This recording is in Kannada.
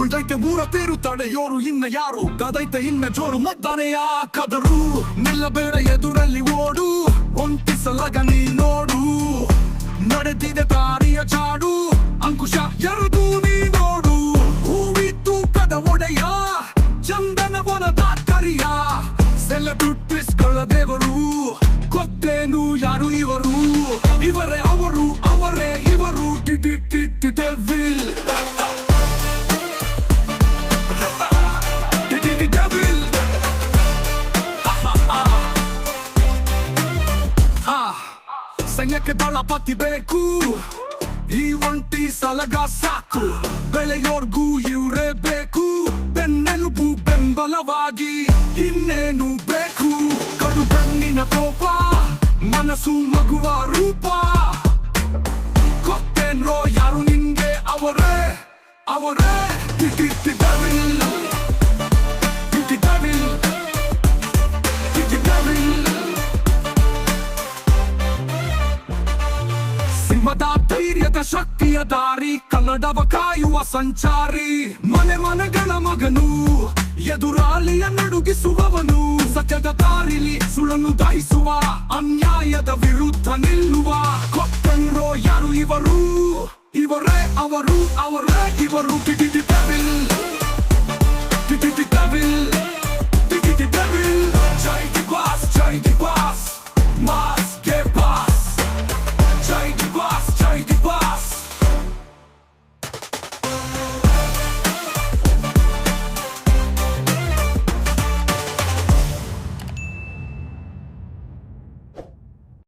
ಉಳ್ದೈತೆ ಮೂರ ತೇರು ತಡೆಯೋರು ಇನ್ನ ಯಾರು ಕದೈತೆ ಇನ್ನ ಜೋರು ಮದ್ದಾನೆಯ ಕದರು ನಿಲ್ಲಬೇಡ ಎದುರಲ್ಲಿ ಓಡು ಒಂಟಿಸಲಗ ನೀ ನೋಡು ನಡೆದಿದೆ ತಾರಿಯ ಚಾಡು ಅಂಕುಶ ಎರಡು ನೀ ನೋಡು ಹೂವಿ ತೂಕದ ಒಡೆಯ ಚಂದನವನದ ಕರಿಯ ಸೆಲೆಬ್ರಿಟಿಸ್ಗಳ ಸಂಘಕ್ಕೆ ದಳಪತಿ ಬೇಕು. ಈ ಒಂಟಿ ಸಲಗ ಸಾಕು. ಬೆಳೆಯೋರ್ಗೂ ಇವ್ರೇ ಬೇಕು. ಬೆನ್ನೆಲುಬು ಬೆಂಬಲವಾಗಿ ಇನ್ನೇನು ಬೇಕು? ಕಡು ಬೆನ್ನಿನ ಕೋಪ, ಮನಸ್ಸು ಮಗುವ ರೂಪ. ಗೊತ್ತೇನ್ರೋ ಯಾರು ನಿಂಗೆ? ಅವರೇ ಅವರೇ. ಟಿಟಿ ಸಿಂಹದ ಧೈರ್ಯದ ಶಕ್ತಿಯ ದಾರಿ, ಕನ್ನಡವ ಕಾಯುವ ಸಂಚಾರಿ. ಮನೆ ಮನಗಳ ಮಗನು, ಎದುರಾಳಿಯ ನಡುಗಿಸುವವನು, ಸತ್ಯದ ದಾರಿಲಿ ಸುಳನ್ನು ದಹಿಸುವ ಅನ್ಯಾಯದ ವಿರುದ್ಧ ನಿಲ್ಲುವ. ಕೊಟ್ಟಂಗ್ರೋ ಯಾರು ಇವರು? ಇವರೇ ಅವರು, ಅವರೇ ಇವರು.